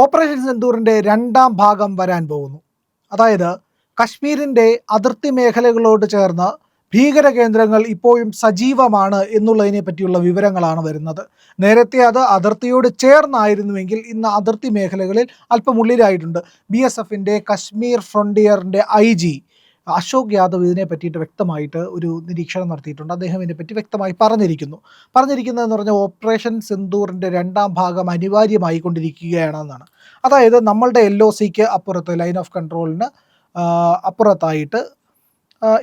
Operation സിന്ദൂറിന്റെ രണ്ടാം ഭാഗം വരാൻ പോകുന്നു. അതായത് കശ്മീരിന്റെ അതിർത്തി മേഖലകളോട് ചേർന്ന് ഭീകര കേന്ദ്രങ്ങൾ ഇപ്പോഴും സജീവമാണ് എന്നുള്ളതിനെ പറ്റിയുള്ള വിവരങ്ങളാണ് വരുന്നത്. നേരത്തെ അത് അതിർത്തിയോട് ചേർന്നായിരുന്നുവെങ്കിൽ ഇന്ന് അതിർത്തി മേഖലകളിൽ അല്പം ഉള്ളിലായിട്ടുണ്ട്. ബി എസ് എഫിന്റെ കശ്മീർ ഫ്രണ്ടിയറിന്റെ ഐ ജി അശോക് യാദവ് ഇതിനെ പറ്റിയിട്ട് വ്യക്തമായിട്ട് ഒരു നിരീക്ഷണം നടത്തിയിട്ടുണ്ട്. അദ്ദേഹം ഇതിനെപ്പറ്റി വ്യക്തമായി പറഞ്ഞിരിക്കുന്നു. പറഞ്ഞിരിക്കുന്നതെന്ന് പറഞ്ഞാൽ ഓപ്പറേഷൻ സിന്ദൂറിന്റെ രണ്ടാം ഭാഗം അനിവാര്യമായി കൊണ്ടിരിക്കുകയാണെന്നാണ് അതായത് നമ്മളുടെ എൽ ഒ സിക്ക് അപ്പുറത്ത് ലൈൻ ഓഫ് കൺട്രോളിന് അപ്പുറത്തായിട്ട്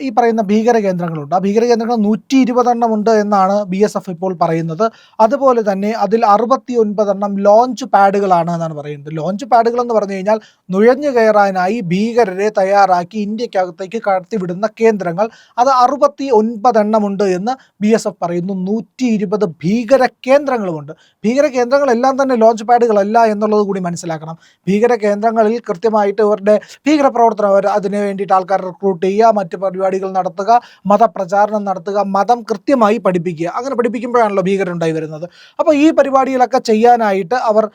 ഈ പറയുന്ന ഭീകര കേന്ദ്രങ്ങളുണ്ട് ആ ഭീകര കേന്ദ്രങ്ങൾ നൂറ്റി ഇരുപതെണ്ണം ഉണ്ട് എന്നാണ് ബി എസ് എഫ് ഇപ്പോൾ പറയുന്നത്. അതുപോലെ തന്നെ അതിൽ അറുപത്തി ഒൻപതെണ്ണം ലോഞ്ച് പാഡുകളാണ് എന്നാണ് പറയുന്നത്. ലോഞ്ച് പാഡുകൾ എന്ന് പറഞ്ഞു കഴിഞ്ഞാൽ നുഴഞ്ഞു കയറാനായി ഭീകരരെ തയ്യാറാക്കി ഇന്ത്യക്കകത്തേക്ക് കടത്തിവിടുന്ന കേന്ദ്രങ്ങൾ. അത് അറുപത്തി ഒൻപതെണ്ണം ഉണ്ട് എന്ന് ബി എസ് എഫ് പറയുന്നു. നൂറ്റി ഇരുപത് ഭീകര കേന്ദ്രങ്ങളുമുണ്ട് ഭീകര കേന്ദ്രങ്ങളെല്ലാം തന്നെ ലോഞ്ച് പാഡുകളല്ല എന്നുള്ളത് കൂടി മനസ്സിലാക്കണം. ഭീകര കേന്ദ്രങ്ങളിൽ കൃത്യമായിട്ട് ഇവരുടെ ഭീകര പ്രവർത്തനം അവർ അതിന് വേണ്ടിയിട്ട് ആൾക്കാർ റിക്രൂട്ട് ചെയ്യുക മറ്റ് പരിപാടികൾ നടത്തുക മതപ്രചാരണം നടത്തുക മതം കൃത്യമായി പഠിപ്പിക്കുക. അങ്ങനെ പഠിപ്പിക്കുമ്പോഴാണല്ലോ ഭീകരരുണ്ടായി വരുന്നത്. അപ്പോൾ ഈ പരിപാടികളൊക്കെ ചെയ്യാനായിട്ട് അവർ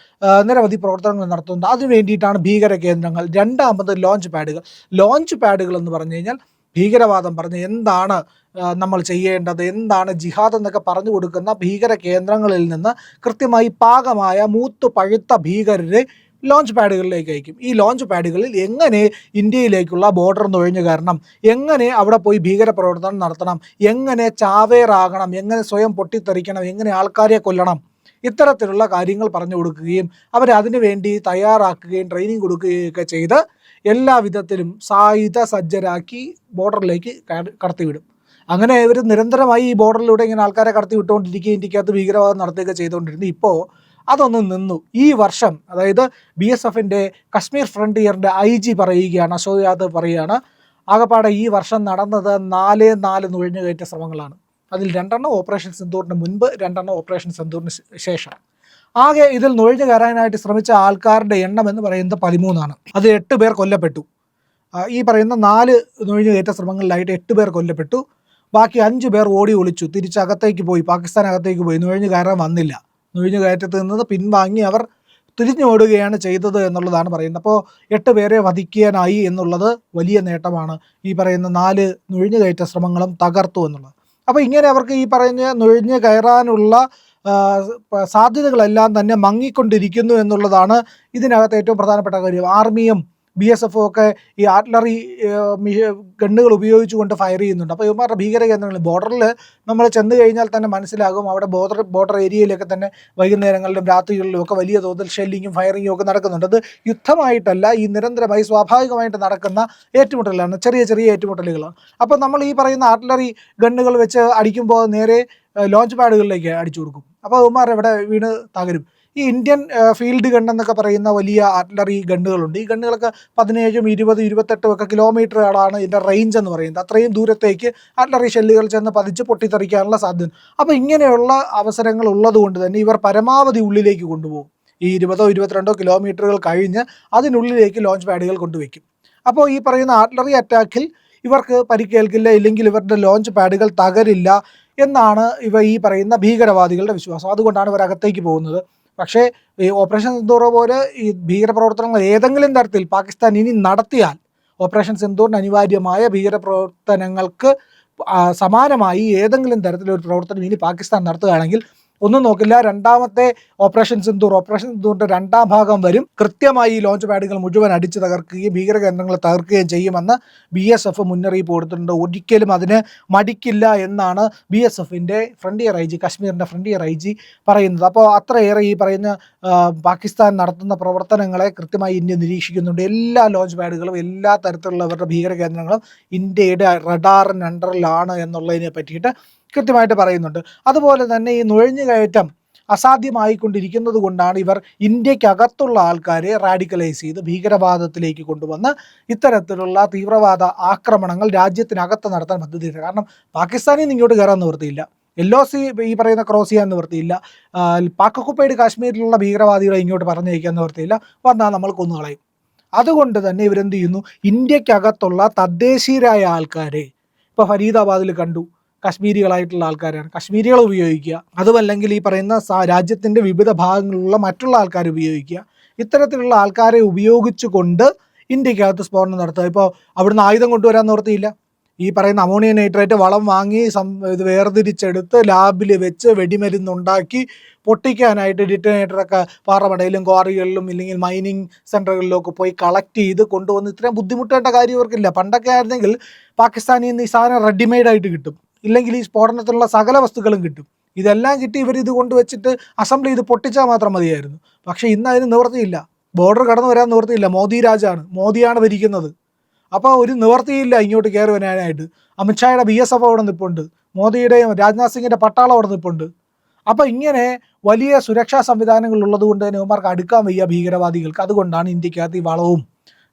നിരവധി പ്രവർത്തനങ്ങൾ നടത്തുന്നുണ്ട്. അതിനു വേണ്ടിയിട്ടാണ് ഭീകര കേന്ദ്രങ്ങൾ രണ്ടാമത് ലോഞ്ച് പാഡുകൾ ലോഞ്ച് പാഡുകൾ എന്ന് പറഞ്ഞു കഴിഞ്ഞാൽ ഭീകരവാദം പറഞ്ഞ് എന്താണ് നമ്മൾ ചെയ്യേണ്ടത് എന്താണ് ജിഹാദ് എന്നൊക്കെ പറഞ്ഞു കൊടുക്കുന്ന ഭീകര കേന്ദ്രങ്ങളിൽ നിന്ന് കൃത്യമായി പാകമായ മൂത്തു പഴുത്ത ഭീകരരെ ലോഞ്ച് പാഡുകളിലേക്ക് അയക്കും. ഈ ലോഞ്ച് പാഡുകളിൽ എങ്ങനെ ഇന്ത്യയിലേക്കുള്ള ബോർഡർ നുഴഞ്ഞു കയറണം? എങ്ങനെ അവിടെ പോയി ഭീകര പ്രവർത്തനം നടത്തണം? എങ്ങനെ ചാവേറാകണം? എങ്ങനെ സ്വയം പൊട്ടിത്തെറിക്കണം? എങ്ങനെ ആൾക്കാരെ കൊല്ലണം? ഇത്തരത്തിലുള്ള കാര്യങ്ങൾ പറഞ്ഞു കൊടുക്കുകയും അവരെ അതിനുവേണ്ടി തയ്യാറാക്കുകയും ട്രെയിനിങ് കൊടുക്കുകയും ഒക്കെ ചെയ്ത് എല്ലാ വിധത്തിലും സായുധ സജ്ജരാക്കി ബോർഡറിലേക്ക് കട- കടത്തിവിടും. അങ്ങനെ ഇവർ നിരന്തരമായി ഈ ബോർഡറിലൂടെ ഇങ്ങനെ ആൾക്കാരെ കടത്തി വിട്ടുകൊണ്ടിരിക്കുകയും ഇന്ത്യക്കകത്ത് ഭീകരവാദം നടത്തുകയൊക്കെ ചെയ്തുകൊണ്ടിരുന്നു. ഇപ്പോൾ അതൊന്ന് നിന്നു. ഈ വർഷം അതായത് ബി എസ് എഫിന്റെ കശ്മീർ ഫ്രണ്ടിയറിന്റെ ഐ ജി പറയുകയാണ് അശോക് യാദവ് പറയുകയാണ് ആകപ്പാടെ ഈ വർഷം നടന്നത് നാല് നാല് നുഴഞ്ഞുകയറ്റ ശ്രമങ്ങളാണ്. അതിൽ രണ്ടെണ്ണം ഓപ്പറേഷൻ സിന്ദൂറിന് മുൻപ് രണ്ടെണ്ണം ഓപ്പറേഷൻ സിന്ദൂറിന് ശേഷം. ആകെ ഇതിൽ നുഴഞ്ഞു കയറാനായിട്ട് ശ്രമിച്ച ആൾക്കാരുടെ എണ്ണം എന്ന് പറയുന്നത് പതിമൂന്നാണ്. അത് എട്ട് പേർ കൊല്ലപ്പെട്ടു. ഈ പറയുന്ന നാല് നുഴഞ്ഞുകയറ്റ ശ്രമങ്ങളിലായിട്ട് എട്ട് പേർ കൊല്ലപ്പെട്ടു. ബാക്കി അഞ്ച് പേർ ഓടി ഒളിച്ചു. തിരിച്ചകത്തേക്ക് പോയി പാകിസ്ഥാൻ അകത്തേക്ക് പോയി നുഴഞ്ഞു കയറാൻ വന്നില്ല. നുഴഞ്ഞു കയറ്റത്ത് നിന്ന് പിൻവാങ്ങി അവർ തിരിഞ്ഞോടുകയാണ് ചെയ്തത് എന്നുള്ളതാണ് പറയുന്നത്. അപ്പോൾ എട്ട് പേരെ വധിക്കാനായി എന്നുള്ളത് വലിയ നേട്ടമാണ് ഈ പറയുന്ന നാല് നുഴിഞ്ഞു കയറ്റ ശ്രമങ്ങളും തകർത്തു എന്നുള്ളത്. അപ്പോൾ ഇങ്ങനെ അവർക്ക് ഈ പറഞ്ഞ നുഴഞ്ഞു കയറാനുള്ള സാധ്യതകളെല്ലാം തന്നെ മങ്ങിക്കൊണ്ടിരിക്കുന്നു എന്നുള്ളതാണ് ഇതിനകത്ത് ഏറ്റവും പ്രധാനപ്പെട്ട കാര്യം. ആർമിയും ബി എസ് എഫ് ഒക്കെ ഈ ആർട്ടിലറി ഗണ്ണുകൾ ഉപയോഗിച്ചുകൊണ്ട് ഫയർ ചെയ്യുന്നുണ്ട്. അപ്പോൾ ഇവന്മാരുടെ ഭീകര കേന്ദ്രങ്ങൾ ബോർഡറിൽ നമ്മൾ ചെന്ന് കഴിഞ്ഞാൽ തന്നെ മനസ്സിലാകും. അവിടെ ബോർഡർ ബോർഡർ ഏരിയയിലൊക്കെ തന്നെ വൈകുന്നേരങ്ങളിലും രാത്രികളിലും ഒക്കെ വലിയ തോതിൽ ഷെല്ലിങ്ങും ഫയറിങ്ങും ഒക്കെ നടക്കുന്നുണ്ട്. അത് യുദ്ധമായിട്ടല്ല ഈ നിരന്തരമായി സ്വാഭാവികമായിട്ട് നടക്കുന്ന ഏറ്റുമുട്ടലാണ്. ചെറിയ ചെറിയ ഏറ്റുമുട്ടലുകൾ അപ്പോൾ നമ്മൾ ഈ പറയുന്ന ആർട്ടിലറി ഗണ്ണുകൾ വെച്ച് അടിക്കുമ്പോൾ നേരെ ലോഞ്ച് പാഡുകളിലേക്ക് അടിച്ചു കൊടുക്കും. അപ്പോൾ അവന്മാർ ഇവിടെ വീണ് തകരും? ഈ ഇന്ത്യൻ ഫീൽഡ് ഗൺ എന്നൊക്കെ പറയുന്ന വലിയ ആർട്ടിലറി ഗണ്ണുകളുണ്ട്. ഈ ഗണ്ണുകളൊക്കെ പതിനേഴും ഇരുപതും ഇരുപത്തെട്ടും ഒക്കെ കിലോമീറ്ററുകളാണ് ഇതിന്റെ റേഞ്ച് എന്ന് പറയുന്നത്. അത്രയും ദൂരത്തേക്ക് ആർട്ടിലറി ഷെല്ലുകൾ ചെന്ന് പതിച്ച് പൊട്ടിത്തെറിക്കാനുള്ള സാധ്യത. അപ്പോൾ ഇങ്ങനെയുള്ള അവസരങ്ങൾ ഉള്ളതുകൊണ്ട് തന്നെ ഇവർ പരമാവധി ഉള്ളിലേക്ക് കൊണ്ടുപോകും. ഈ ഇരുപതോ ഇരുപത്തിരണ്ടോ കിലോമീറ്ററുകൾ കഴിഞ്ഞ് അതിനുള്ളിലേക്ക് ലോഞ്ച് പാഡുകൾ കൊണ്ടുവയ്ക്കും. അപ്പോൾ ഈ പറയുന്ന ആർട്ടിലറി അറ്റാക്കിൽ ഇവർക്ക് പരിക്കേൽക്കില്ല ഇല്ലെങ്കിൽ ഇവരുടെ ലോഞ്ച് പാഡുകൾ തകരില്ല എന്നാണ് ഇവ ഈ പറയുന്ന ഭീകരവാദികളുടെ വിശ്വാസം. അതുകൊണ്ടാണ് ഇവർ അകത്തേക്ക് പോകുന്നത്. പക്ഷേ ഈ ഓപ്പറേഷൻ സിന്ദൂർ പോലെ ഈ ഭീകരപ്രവർത്തനങ്ങൾ ഏതെങ്കിലും തരത്തിൽ പാകിസ്ഥാൻ ഇനി നടത്തിയാൽ ഓപ്പറേഷൻ സിന്ദൂറിന് അനിവാര്യമായ ഭീകരപ്രവർത്തനങ്ങൾക്ക് സമാനമായി ഏതെങ്കിലും തരത്തിലൊരു പ്രവർത്തനം ഇനി പാകിസ്ഥാൻ നടത്തുകയാണെങ്കിൽ ഒന്നും നോക്കില്ല. രണ്ടാമത്തെ ഓപ്പറേഷൻ സിന്ദൂർ ഓപ്പറേഷൻ സിന്ദൂറിന്റെ രണ്ടാം ഭാഗം വരും. കൃത്യമായി ഈ ലോഞ്ച് പാഡുകൾ മുഴുവൻ അടിച്ചു തകർക്കുകയും ഭീകര കേന്ദ്രങ്ങളെ തകർക്കുകയും ചെയ്യുമെന്ന് ബി എസ് എഫ് മുന്നറിയിപ്പ് കൊടുത്തിട്ടുണ്ട്. ഒരിക്കലും അതിന് മടിക്കില്ല എന്നാണ് ബി എസ് എഫിന്റെ ഫ്രണ്ടിയർ ഐ ജി കാശ്മീരിന്റെ ഫ്രണ്ടിയർ ഐ ജി പറയുന്നത്. അപ്പോൾ അത്രയേറെ ഈ പറയുന്ന പാകിസ്ഥാൻ നടത്തുന്ന പ്രവർത്തനങ്ങളെ കൃത്യമായി ഇന്ത്യ നിരീക്ഷിക്കുന്നുണ്ട്. എല്ലാ ലോഞ്ച് പാഡുകളും എല്ലാ തരത്തിലുള്ളവരുടെ ഭീകര കേന്ദ്രങ്ങളും ഇന്ത്യയുടെ റഡാറിന് അണ്ടറിലാണ് എന്നുള്ളതിനെ പറ്റിയിട്ട് കൃത്യമായിട്ട് പറയുന്നുണ്ട്. അതുപോലെ തന്നെ ഈ നുഴഞ്ഞുകയറ്റം അസാധ്യമായിക്കൊണ്ടിരിക്കുന്നത് കൊണ്ടാണ് ഇവർ ഇന്ത്യക്കകത്തുള്ള ആൾക്കാരെ റാഡിക്കലൈസ് ചെയ്ത് ഭീകരവാദത്തിലേക്ക് കൊണ്ടുവന്ന് ഇത്തരത്തിലുള്ള തീവ്രവാദ ആക്രമണങ്ങൾ രാജ്യത്തിനകത്ത് നടത്താൻ പദ്ധതിയില്ല കാരണം പാകിസ്ഥാനിൽ നിന്ന് ഇങ്ങോട്ട് കയറാൻ നിവൃത്തിയില്ല. ഒ സി ഈ പറയുന്ന ക്രോസ് ചെയ്യാൻ നിവൃത്തിയില്ല. ആ, പാക് ഒക്കുപ്പൈഡ് കാശ്മീരിലുള്ള ഭീകരവാദികളെ ഇങ്ങോട്ട് പറഞ്ഞയക്കാൻ നിവൃത്തിയില്ല. വന്നാൽ നമ്മൾ കൊന്നുകളയും. അതുകൊണ്ട് തന്നെ ഇവരെന്ത് ചെയ്യുന്നു? ഇന്ത്യക്കകത്തുള്ള തദ്ദേശീയരായ ആൾക്കാരെ. ഇപ്പോൾ ഫരീദാബാദിൽ കണ്ടു. കശ്മീരികളായിട്ടുള്ള ആൾക്കാരാണ്. കശ്മീരികൾ ഉപയോഗിക്കുക. അതുമല്ലെങ്കിൽ ഈ പറയുന്ന രാജ്യത്തിന്റെ വിവിധ ഭാഗങ്ങളിലുള്ള മറ്റുള്ള ആൾക്കാർ ഉപയോഗിക്കുക. ഇത്തരത്തിലുള്ള ആൾക്കാരെ ഉപയോഗിച്ചുകൊണ്ട് ഇന്ത്യക്കകത്ത് സ്ഫോടനം നടത്തുക. ഇപ്പോൾ അവിടുന്ന് ആയുധം കൊണ്ടുവരാൻ നിർത്തിയില്ല ഈ പറയുന്ന അമോണിയ നൈട്രേറ്റ് വളം വാങ്ങി സം ഇത് വേർതിരിച്ചെടുത്ത് ലാബിൽ വെച്ച് വെടിമരുന്നുണ്ടാക്കി പൊട്ടിക്കാനായിട്ട് ഡിറ്റനേറ്ററൊക്കെ പാറമടയിലും ക്വാറികളിലും ഇല്ലെങ്കിൽ മൈനിങ് സെന്ററുകളിലൊക്കെ പോയി കളക്ട് ചെയ്ത് കൊണ്ടുവന്ന് ഇത്രയും ബുദ്ധിമുട്ടേണ്ട കാര്യം ഇവർക്കില്ല. പണ്ടൊക്കെ ആയിരുന്നെങ്കിൽ പാകിസ്ഥാനിൽ നിന്ന് ഈ സാധനം റെഡിമെയ്ഡായിട്ട് കിട്ടും. ഇല്ലെങ്കിൽ ഈ സ്ഫോടനത്തിലുള്ള സകല വസ്തുക്കളും കിട്ടും. ഇതെല്ലാം കിട്ടി ഇവർ ഇത് കൊണ്ടുവച്ചിട്ട് അസംബ്ലി ചെയ്ത് പൊട്ടിച്ചാൽ മാത്രം മതിയായിരുന്നു. പക്ഷേ ഇന്ന് അതിന് നിവർത്തിയില്ല. ബോർഡർ കടന്നു വരാൻ നിവർത്തിയില്ല. മോദി രാജാണ്. മോദിയാണ് ഭരിക്കുന്നത്. അപ്പോൾ ഒരു നിവർത്തിയില്ല ഇങ്ങോട്ട് കയറി വരാനായിട്ട്. അമിത്ഷായുടെ ബി എസ് എഫ് അവിടെ നിൽപ്പുണ്ട് മോദിയുടെയും രാജ്നാഥ് സിംഗിന്റെ പട്ടാളം അവിടെ നിൽപ്പുണ്ട് അപ്പോൾ ഇങ്ങനെ വലിയ സുരക്ഷാ സംവിധാനങ്ങൾ ഉള്ളത് കൊണ്ട് തന്നെ ഇവന്മാർക്ക് അടുക്കാൻ വയ്യ ഭീകരവാദികൾക്ക്. അതുകൊണ്ടാണ് ഇന്ത്യക്കകത്ത് ഈ വളവും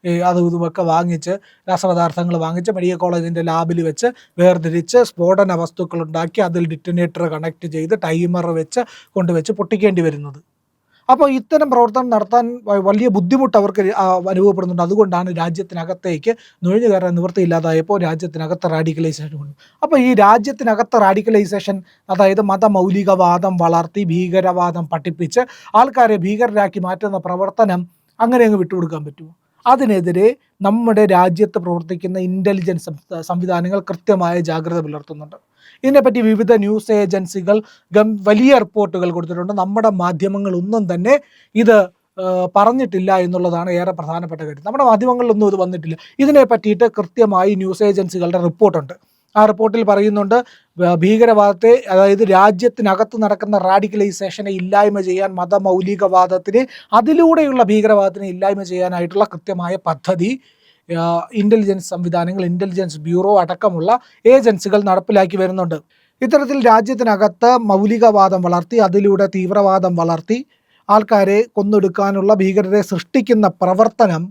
അതും ഇതുമൊക്കെ വാങ്ങിച്ച് രാസപദാർത്ഥങ്ങൾ വാങ്ങിച്ച് മെഡിക്കൽ കോളേജിന്റെ ലാബിൽ വെച്ച് വേർതിരിച്ച് സ്ഫോടന വസ്തുക്കൾ ഉണ്ടാക്കി അതിൽ ഡിറ്റനേറ്റർ കണക്ട് ചെയ്ത് ടൈമർ വെച്ച് കൊണ്ടുവച്ച് പൊട്ടിക്കേണ്ടി വരുന്നത്. അപ്പോൾ ഇത്തരം പ്രവർത്തനം നടത്താൻ വലിയ ബുദ്ധിമുട്ട് അവർക്ക് അനുഭവപ്പെടുന്നുണ്ട്. അതുകൊണ്ടാണ് രാജ്യത്തിനകത്തേക്ക് നുഴഞ്ഞു കയറാൻ നിവൃത്തിയില്ലാതായപ്പോൾ രാജ്യത്തിനകത്ത് റാഡിക്കലൈസേഷൻ കൊണ്ട് അപ്പോൾ ഈ രാജ്യത്തിനകത്ത് റാഡിക്കലൈസേഷൻ അതായത് മതമൗലികവാദം വളർത്തി ഭീകരവാദം പഠിപ്പിച്ച് ആൾക്കാരെ ഭീകരരാക്കി മാറ്റുന്ന പ്രവർത്തനം അങ്ങനെ അങ്ങ് വിട്ടുകൊടുക്കാൻ പറ്റുമോ? അതിനെതിരെ നമ്മുടെ രാജ്യത്ത് പ്രവർത്തിക്കുന്ന ഇന്റലിജൻസ് സംവിധാനങ്ങൾ കൃത്യമായ ജാഗ്രത പുലർത്തുന്നുണ്ട്. ഇതിനെപ്പറ്റി വിവിധ ന്യൂസ് ഏജൻസികൾ വലിയ റിപ്പോർട്ടുകൾ കൊടുത്തിട്ടുണ്ട്. നമ്മുടെ മാധ്യമങ്ങളൊന്നും തന്നെ ഇത് പറഞ്ഞിട്ടില്ല എന്നുള്ളതാണ് ഏറെ പ്രധാനപ്പെട്ട കാര്യം. നമ്മുടെ മാധ്യമങ്ങളിലൊന്നും ഇത് വന്നിട്ടില്ല. ഇതിനെ പറ്റിയിട്ട് കൃത്യമായി ന്യൂസ് ഏജൻസികളുടെ റിപ്പോർട്ടുണ്ട് ആ റിപ്പോർട്ടിൽ പറയുന്നുണ്ട് ഭീകരവാദത്തെ അതായത് രാജ്യത്തിനകത്ത് നടക്കുന്ന റാഡിക്കലൈസേഷനെ ഇല്ലായ്മ ചെയ്യാൻ മതമൗലികവാദത്തിന് അതിലൂടെയുള്ള ഭീകരവാദത്തിനെ ഇല്ലായ്മ ചെയ്യാനായിട്ടുള്ള കൃത്യമായ പദ്ധതി ഇന്റലിജൻസ് സംവിധാനങ്ങൾ ഇന്റലിജൻസ് ബ്യൂറോ അടക്കമുള്ള ഏജൻസികൾ നടപ്പിലാക്കി വരുന്നുണ്ട്. ഇത്തരത്തിൽ രാജ്യത്തിനകത്ത് മൗലികവാദം വളർത്തി അതിലൂടെ തീവ്രവാദം വളർത്തി ആൾക്കാരെ കൊന്നെടുക്കാനുള്ള ഭീകരരെ സൃഷ്ടിക്കുന്ന പ്രവർത്തനം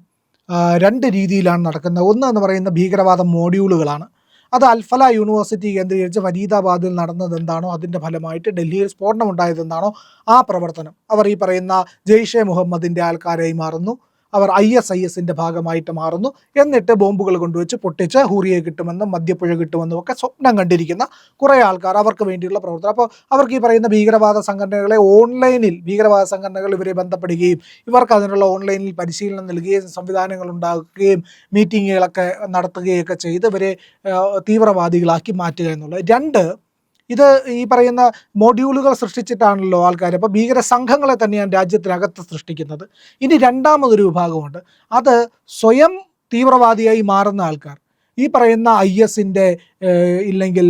രണ്ട് രീതിയിലാണ് നടക്കുന്നത്. ഒന്ന് എന്ന് പറയുന്ന ഭീകരവാദ മോഡ്യൂളുകളാണ് അത് അൽഫല യൂണിവേഴ്സിറ്റി കേന്ദ്രീകരിച്ച് ഫരീദാബാദിൽ നടന്നത് എന്താണോ അതിന്റെ ഫലമായിട്ട് ഡൽഹിയിൽ സ്ഫോടനം ഉണ്ടായതെന്താണോ ആ പ്രവർത്തനം. അവർ ഈ പറയുന്ന ജെയ്ഷെ മുഹമ്മദിന്റെ ആൾക്കാരായി മാറുന്നു. അവർ ഐ എസ് ഐ എസിന്റെ ഭാഗമായിട്ട് മാറുന്നു. എന്നിട്ട് ബോംബുകൾ കൊണ്ടുവച്ച് പൊട്ടിച്ച് ഹൂറിയെ കിട്ടുമെന്നും മദ്യപ്പുഴ കിട്ടുമെന്നും ഒക്കെ സ്വപ്നം കണ്ടിരിക്കുന്ന കുറേ ആൾക്കാർ അവർക്ക് വേണ്ടിയുള്ള പ്രവർത്തനം. അപ്പോൾ അവർക്ക് ഈ പറയുന്ന ഭീകരവാദ സംഘടനകളെ ഓൺലൈനിൽ ഭീകരവാദ സംഘടനകൾ ഇവരെ ബന്ധപ്പെടുകയും ഇവർക്ക് അതിനുള്ള ഓൺലൈനിൽ പരിശീലനം നൽകുകയും സംവിധാനങ്ങൾ ഉണ്ടാക്കുകയും മീറ്റിങ്ങുകളൊക്കെ നടത്തുകയൊക്കെ ചെയ്ത് ഇവരെ തീവ്രവാദികളാക്കി മാറ്റുക എന്നുള്ളത്. രണ്ട് ഇത് ഈ പറയുന്ന മൊഡ്യൂളുകൾ സൃഷ്ടിച്ചിട്ടാണല്ലോ ആൾക്കാർ അപ്പോൾ ഭീകര സംഘങ്ങളെ തന്നെയാണ് രാജ്യത്തിനകത്ത് സൃഷ്ടിക്കുന്നത്. ഇനി രണ്ടാമതൊരു വിഭാഗമുണ്ട്. അത് സ്വയം തീവ്രവാദിയായി മാറുന്ന ആൾക്കാർ. ഈ പറയുന്ന ഐ എസിന്റെ ഇല്ലെങ്കിൽ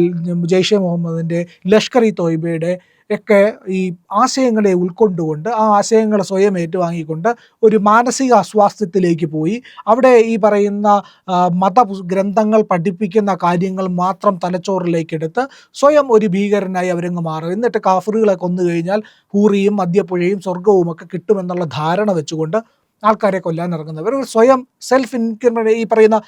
ജെയ്ഷെ മുഹമ്മദിന്റെ ലഷ്കർ ഇ തോയ്ബയുടെ ഒക്കെ ഈ ആശയങ്ങളെ ഉൾക്കൊണ്ടുകൊണ്ട് ആ ആശയങ്ങളെ സ്വയം ഏറ്റുവാങ്ങിക്കൊണ്ട് ഒരു മാനസിക അസ്വാസ്ഥ്യത്തിലേക്ക് പോയി. അവിടെ ഈ പറയുന്ന മത ഗ്രന്ഥങ്ങൾ പഠിപ്പിക്കുന്ന കാര്യങ്ങൾ മാത്രം തലച്ചോറിലേക്കെടുത്ത് സ്വയം ഒരു ഭീകരനായി അവരങ്ങ് മാറും. എന്നിട്ട് കാഫറുകളെ കൊന്നു കഴിഞ്ഞാൽ ഹൂറിയും മദ്യപ്പുഴയും സ്വർഗവും ഒക്കെ കിട്ടുമെന്നുള്ള ധാരണ വെച്ചുകൊണ്ട് ആൾക്കാരെ കൊല്ലാൻ ഇറങ്ങുന്നവർ സ്വയം സെൽഫ് ഇൻക്രിമിനേ ഈ പറയുന്ന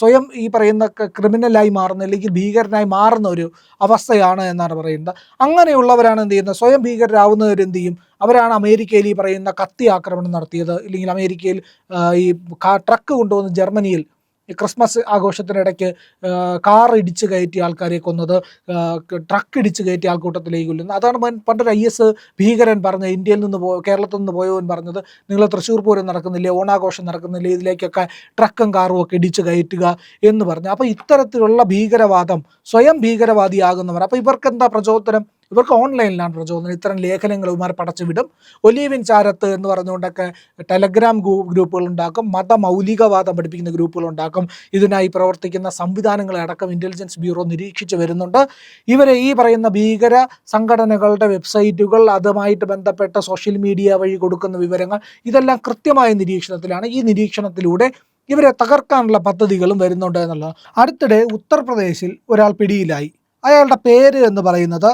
സ്വയം ഈ പറയുന്ന ക്രിമിനലായി മാറുന്ന അല്ലെങ്കിൽ ഭീകരനായി മാറുന്ന ഒരു അവസ്ഥയാണ് എന്നാണ് പറയുന്നത്. അങ്ങനെയുള്ളവരാണ് എന്ത് ചെയ്യുന്നത്? സ്വയം ഭീകരരാവുന്നവർ എന്ത് ചെയ്യും? അവരാണ് അമേരിക്കയിൽ ഈ പറയുന്ന കത്തി ആക്രമണം നടത്തിയത്. ഇല്ലെങ്കിൽ അമേരിക്കയിൽ ഈ ട്രക്ക് കൊണ്ടുവന്ന് ജർമ്മനിയിൽ ക്രിസ്മസ് ആഘോഷത്തിനിടയ്ക്ക് കാർ ഇടിച്ച് കയറ്റി ആൾക്കാരെ കൊന്നത് ട്രക്ക് ഇടിച്ച് കയറ്റി ആൾക്കൂട്ടത്തിലേക്ക് കൊല്ലുന്നത് അതാണ് പണ്ട് പണ്ടൊരു ഐ എസ് ഭീകരൻ പറഞ്ഞത് ഇന്ത്യയിൽ നിന്ന് പോ കേരളത്തിൽ നിന്ന് പോയവൻ പറഞ്ഞത് നിങ്ങൾ തൃശ്ശൂർ പൂരം നടക്കുന്നില്ലേ? ഓണാഘോഷം നടക്കുന്നില്ലേ? ഇതിലേക്കൊക്കെ ട്രക്കും കാറും ഒക്കെ ഇടിച്ച് കയറ്റുക എന്ന് പറഞ്ഞു. അപ്പോൾ ഇത്തരത്തിലുള്ള ഭീകരവാദം സ്വയം ഭീകരവാദിയാകുന്നവർ. അപ്പോൾ ഇവർക്ക് എന്താ പ്രചോദനം? ഇവർക്ക് ഓൺലൈനിലാണ് പ്രചോദനം. ഇത്തരം ലേഖനങ്ങൾ ഇവന്മാർ പടച്ചു വിടും ഒലീവിൻ ചാരത്ത് എന്ന് പറഞ്ഞുകൊണ്ടൊക്കെ ടെലഗ്രാം ഗ്രൂപ്പുകൾ ഉണ്ടാക്കും മതമൗലികവാദം പഠിപ്പിക്കുന്ന ഗ്രൂപ്പുകൾ ഉണ്ടാക്കും ഇതിനായി പ്രവർത്തിക്കുന്ന സംവിധാനങ്ങളെ അടക്കം ഇന്റലിജൻസ് ബ്യൂറോ നിരീക്ഷിച്ചു വരുന്നുണ്ട്. ഇവരെ ഈ പറയുന്ന ഭീകര സംഘടനകളുടെ വെബ്സൈറ്റുകൾ അതുമായിട്ട് ബന്ധപ്പെട്ട സോഷ്യൽ മീഡിയ വഴി കൊടുക്കുന്ന വിവരങ്ങൾ ഇതെല്ലാം കൃത്യമായ നിരീക്ഷണത്തിലാണ്. ഈ നിരീക്ഷണത്തിലൂടെ ഇവരെ തകർക്കാനുള്ള പദ്ധതികളും വരുന്നുണ്ട് എന്നുള്ളത് അടുത്തിടെ ഉത്തർപ്രദേശിൽ ഒരാൾ പിടിയിലായി. അയാളുടെ പേര് എന്ന് പറയുന്നത്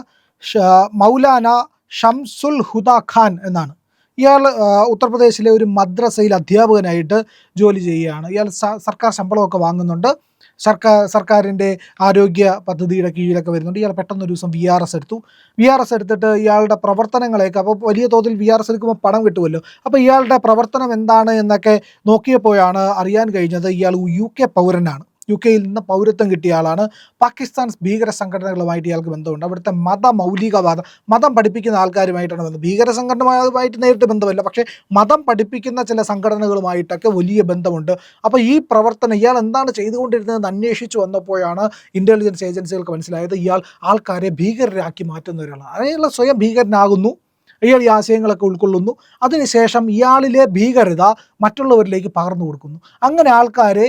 മൗലാന ഷംസുൽ ഹുദ ഖാൻ എന്നാണ്. ഇയാൾ ഉത്തർപ്രദേശിലെ ഒരു മദ്രസയിൽ അധ്യാപകനായിട്ട് ജോലി ചെയ്യുകയാണ്. ഇയാൾ സർക്കാർ ശമ്പളമൊക്കെ വാങ്ങുന്നുണ്ട്. സർക്കാർ സർക്കാരിന്റെ ആരോഗ്യ പദ്ധതിയുടെ കീഴിലൊക്കെ വരുന്നുണ്ട്. ഇയാൾ പെട്ടെന്ന് ഒരു ദിവസം വി ആർ എസ് എടുത്തു. വി ആർ എസ് എടുത്തിട്ട് ഇയാളുടെ പ്രവർത്തനങ്ങളെയൊക്കെ അപ്പോൾ വലിയ തോതിൽ വി ആർ എസ് എടുക്കുമ്പോൾ പണം കിട്ടുമല്ലോ. അപ്പോൾ ഇയാളുടെ പ്രവർത്തനം എന്താണ് എന്നൊക്കെ നോക്കിയപ്പോഴാണ് അറിയാൻ കഴിഞ്ഞത് ഇയാൾ യു കെ പൗരനാണ്. യു കെയിൽ നിന്ന് പൗരത്വം കിട്ടിയ ആളാണ്. പാകിസ്ഥാൻ ഭീകര സംഘടനകളുമായിട്ട് ഇയാൾക്ക് ബന്ധമുണ്ട്. അവിടുത്തെ മത മതമൗലികവാദം മതം പഠിപ്പിക്കുന്ന ആൾക്കാരുമായിട്ടാണ് ബന്ധം. ഭീകര സംഘടനയുമായിട്ട് നേരിട്ട് ബന്ധമല്ല പക്ഷേ മതം പഠിപ്പിക്കുന്ന ചില സംഘടനകളുമായിട്ടൊക്കെ വലിയ ബന്ധമുണ്ട്. അപ്പോൾ ഈ പ്രവർത്തനം ഇയാൾ എന്താണ് ചെയ്തുകൊണ്ടിരുന്നതെന്ന് അന്വേഷിച്ചു വന്നപ്പോഴാണ് ഇന്റലിജൻസ് ഏജൻസികൾക്ക് മനസ്സിലായത് ഇയാൾ ആൾക്കാരെ ഭീകരരാക്കി മാറ്റുന്ന ഒരാളാണ് അയാൾ സ്വയം ഭീകരനാകുന്നു. ഇയാൾ ഈ ആശയങ്ങളൊക്കെ ഉൾക്കൊള്ളുന്നു. അതിനുശേഷം ഇയാളിലെ ഭീകരത മറ്റുള്ളവരിലേക്ക് പകർന്നു കൊടുക്കുന്നു. അങ്ങനെ ആൾക്കാരെ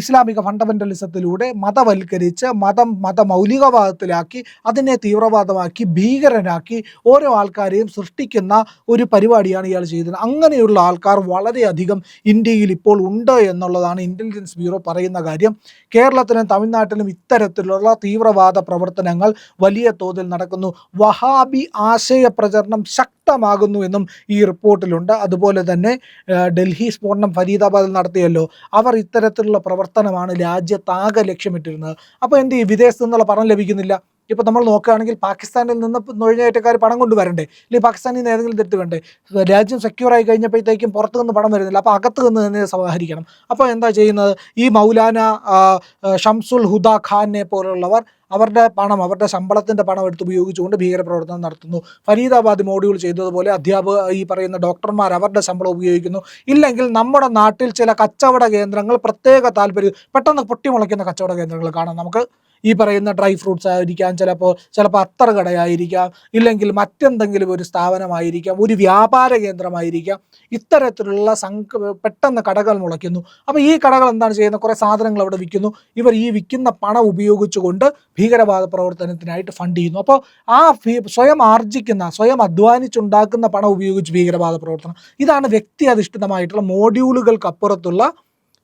ഇസ്ലാമിക ഫണ്ടമെന്റലിസത്തിലൂടെ മതവൽക്കരിച്ച് മതം മതമൗലികവാദത്തിലാക്കി അതിനെ തീവ്രവാദമാക്കി ഭീകരനാക്കി ഓരോ ആൾക്കാരെയും സൃഷ്ടിക്കുന്ന ഒരു പരിപാടിയാണ് ഇയാൾ ചെയ്തത്. അങ്ങനെയുള്ള ആൾക്കാർ വളരെയധികം ഇന്ത്യയിൽ ഇപ്പോൾ ഉണ്ട് എന്നുള്ളതാണ് ഇന്റലിജൻസ് ബ്യൂറോ പറയുന്ന കാര്യം. കേരളത്തിലും തമിഴ്നാട്ടിലും ഇത്തരത്തിലുള്ള തീവ്രവാദ പ്രവർത്തനങ്ങൾ വലിയ തോതിൽ നടക്കുന്നു. വഹാബി ആശയ പ്രചരണം ശക്തമാകുന്നു എന്നും ഈ റിപ്പോർട്ടിലുണ്ട്. അതുപോലെ തന്നെ ഡൽഹി സ്ഫോടനം ഫരീദാബാദിൽ നടത്തിയല്ലോ. അവർ ഇത്തരത്തിലുള്ള പ്രവർത്തനമാണ് രാജ്യത്താകെ ലക്ഷ്യമിട്ടിരുന്നത്. അപ്പോൾ എന്ത് ചെയ്യും? വിദേശത്തു നിന്നുള്ള പണം ലഭിക്കുന്നില്ല. ഇപ്പോൾ നമ്മൾ നോക്കുകയാണെങ്കിൽ പാകിസ്ഥാനിൽ നിന്ന് നുഴഞ്ഞേറ്റക്കാർ പണം കൊണ്ടുവരണ്ടേ? അല്ലെങ്കിൽ പാകിസ്ഥാനിൽ നിന്ന് ഏതെങ്കിലും തെറ്റ് വേണ്ടേ രാജ്യം സെക്യൂർ ആയി കഴിഞ്ഞപ്പോഴത്തേക്കും പുറത്തു നിന്ന് പണം വരുന്നില്ല. അപ്പോൾ അകത്ത് നിന്ന് തന്നെ സമാഹരിക്കണം. അപ്പോൾ എന്താ ചെയ്യുന്നത്? ഈ മൗലാന ഷംസുൽ ഹുദ ഖാനെ പോലുള്ളവർ അവരുടെ പണം അവരുടെ ശമ്പളത്തിന്റെ പണം എടുത്ത് ഉപയോഗിച്ചുകൊണ്ട് ഭീകരപ്രവർത്തനം നടത്തുന്നു. ഫരീദാബാദ് മോഡ്യൂൾ ചെയ്തതുപോലെ അധ്യാപക ഈ പറയുന്ന ഡോക്ടർമാർ അവരുടെ ശമ്പളം ഉപയോഗിക്കുന്നു. ഇല്ലെങ്കിൽ നമ്മുടെ നാട്ടിൽ ചില കച്ചവട കേന്ദ്രങ്ങൾ പ്രത്യേക താല്പര്യം പെട്ടെന്ന് പൊട്ടിമുളയ്ക്കുന്ന കച്ചവട കേന്ദ്രങ്ങൾ കാണാം നമുക്ക്. ഈ പറയുന്ന ഡ്രൈ ഫ്രൂട്ട്സ് ആയിരിക്കാം ചിലപ്പോൾ ചിലപ്പോൾ അത്തർ കടയായിരിക്കാം ഇല്ലെങ്കിൽ മറ്റെന്തെങ്കിലും ഒരു സ്ഥാപനമായിരിക്കാം ഒരു വ്യാപാര കേന്ദ്രമായിരിക്കാം ഇത്തരത്തിലുള്ള സംഘ പെട്ടെന്ന് കടകൾ മുളയ്ക്കുന്നു. അപ്പോൾ ഈ കടകൾ എന്താണ് ചെയ്യുന്നത്? കുറേ സാധനങ്ങൾ അവിടെ വിൽക്കുന്നു. ഇവർ ഈ വിൽക്കുന്ന പണം ഉപയോഗിച്ചുകൊണ്ട് ഭീകരവാദ പ്രവർത്തനത്തിനായിട്ട് ഫണ്ട് ചെയ്യുന്നു. അപ്പോൾ ആ സ്വയം ആർജിക്കുന്ന സ്വയം അധ്വാനിച്ചുണ്ടാക്കുന്ന പണം ഉപയോഗിച്ച് ഭീകരവാദ പ്രവർത്തനം. ഇതാണ് വ്യക്തി അധിഷ്ഠിതമായിട്ടുള്ള മോഡ്യൂളുകൾക്കപ്പുറത്തുള്ള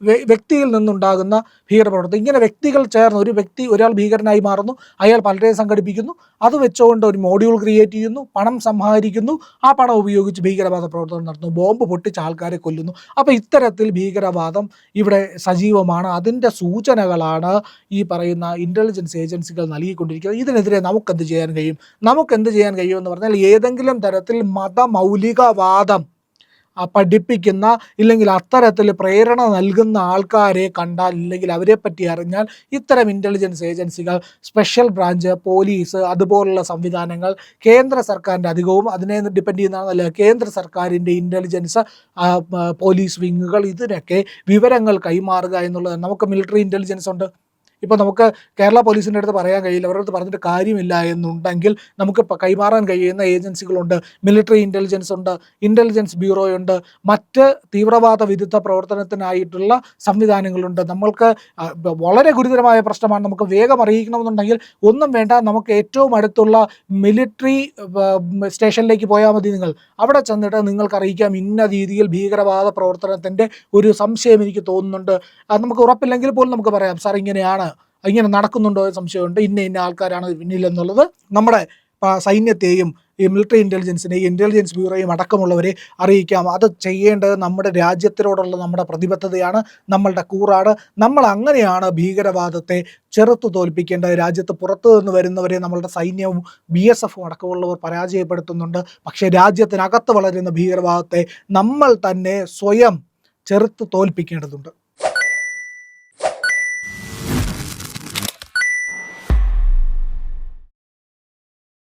വ്യക്തിയിൽ നിന്നുണ്ടാകുന്ന ഭീകരപ്രവർത്തനം. ഇങ്ങനെ വ്യക്തികൾ ചേർന്ന് ഒരു വ്യക്തി ഒരാൾ ഭീകരനായി മാറുന്നു അയാൾ പലരെയും സംഘടിപ്പിക്കുന്നു. അത് വെച്ചുകൊണ്ട് ഒരു മോഡ്യൂൾ ക്രിയേറ്റ് ചെയ്യുന്നു പണം സംഹരിക്കുന്നു. ആ പണം ഉപയോഗിച്ച് ഭീകരവാദ പ്രവർത്തനം നടത്തുന്നു ബോംബ് പൊട്ടിച്ച് ആൾക്കാരെ കൊല്ലുന്നു. അപ്പോൾ ഇത്തരത്തിൽ ഭീകരവാദം ഇവിടെ സജീവമാണ്. അതിന്റെ സൂചനകളാണ് ഈ പറയുന്ന ഇന്റലിജൻസ് ഏജൻസികൾ നൽകിക്കൊണ്ടിരിക്കുന്നത്. ഇതിനെതിരെ നമുക്കെന്ത് ചെയ്യാൻ കഴിയും? നമുക്കെന്ത് ചെയ്യാൻ കഴിയുമെന്ന് പറഞ്ഞാൽ ഏതെങ്കിലും തരത്തിൽ മതമൗലികവാദം പഠിപ്പിക്കുന്ന ഇല്ലെങ്കിൽ അത്തരത്തിൽ പ്രേരണ നൽകുന്ന ആൾക്കാരെ കണ്ടാൽ ഇല്ലെങ്കിൽ അവരെ പറ്റി അറിഞ്ഞാൽ ഇത്തരം ഇന്റലിജൻസ് ഏജൻസികൾ സ്പെഷ്യൽ ബ്രാഞ്ച് പോലീസ് അതുപോലുള്ള സംവിധാനങ്ങൾ കേന്ദ്ര സർക്കാരിന്റെ അധികവും അതിനെ ഡിപ്പെൻഡ് ചെയ്യുന്നതാണല്ലോ കേന്ദ്ര സർക്കാരിന്റെ ഇന്റലിജൻസ് പോലീസ് വിങ്ങുകൾ ഇതിനൊക്കെ വിവരങ്ങൾ കൈമാറുക എന്നുള്ളത്. നമുക്ക് മിലിറ്ററി ഇന്റലിജൻസ് ഉണ്ട്. ഇപ്പോൾ നമുക്ക് കേരള പോലീസിന്റെ അടുത്ത് പറയാൻ കഴിയില്ല. അവരുടെ അടുത്ത് പറഞ്ഞിട്ട് കാര്യമില്ല എന്നുണ്ടെങ്കിൽ നമുക്ക് കൈമാറാൻ കഴിയുന്ന ഏജൻസികളുണ്ട്. മിലിറ്ററി ഇന്റലിജൻസ് ഉണ്ട് ഇന്റലിജൻസ് ബ്യൂറോ ഉണ്ട്. മറ്റ് തീവ്രവാദ വിരുദ്ധ പ്രവർത്തനത്തിനായിട്ടുള്ള സംവിധാനങ്ങളുണ്ട്. നമ്മൾക്ക് വളരെ ഗുരുതരമായ പ്രശ്നമാണ്. നമുക്ക് വേഗം അറിയിക്കണമെന്നുണ്ടെങ്കിൽ ഒന്നും വേണ്ട. നമുക്ക് ഏറ്റവും അടുത്തുള്ള മിലിറ്ററി സ്റ്റേഷനിലേക്ക് പോയാൽ മതി നിങ്ങൾ. അവിടെ ചെന്നിട്ട് നിങ്ങൾക്ക് അറിയിക്കാം. ഇന്ന രീതിയിൽ ഭീകരവാദ പ്രവർത്തനത്തിന്റെ ഒരു സംശയം എനിക്ക് തോന്നുന്നുണ്ട്. അത് നമുക്ക് ഉറപ്പില്ലെങ്കിൽ പോലും നമുക്ക് പറയാം സാർ ഇങ്ങനെയാണ്. ഇങ്ങനെ നടക്കുന്നുണ്ടോ എന്ന് സംശയമുണ്ട്. ഇന്ന ഇന്ന ആൾക്കാരാണ് പിന്നിൽ എന്നുള്ളത് നമ്മുടെ സൈന്യത്തെയും ഈ മിലിറ്ററി ഇന്റലിജൻസിനെയും ഇന്റലിജൻസ് ബ്യൂറോയും അടക്കമുള്ളവരെ അറിയിക്കാം. അത് ചെയ്യേണ്ടത് നമ്മുടെ രാജ്യത്തിനോടുള്ള നമ്മുടെ പ്രതിബദ്ധതയാണ് നമ്മളുടെ കൂറാണ്. നമ്മൾ അങ്ങനെയാണ് ഭീകരവാദത്തെ ചെറുത്തു തോൽപ്പിക്കേണ്ടത്. രാജ്യത്ത് പുറത്തു നിന്ന് വരുന്നവരെ നമ്മളുടെ സൈന്യവും ബി എസ് എഫും അടക്കമുള്ളവർ പരാജയപ്പെടുത്തുന്നുണ്ട്. പക്ഷേ രാജ്യത്തിനകത്ത് വളരുന്ന ഭീകരവാദത്തെ നമ്മൾ തന്നെ സ്വയം ചെറുത്ത് തോൽപ്പിക്കേണ്ടതുണ്ട്.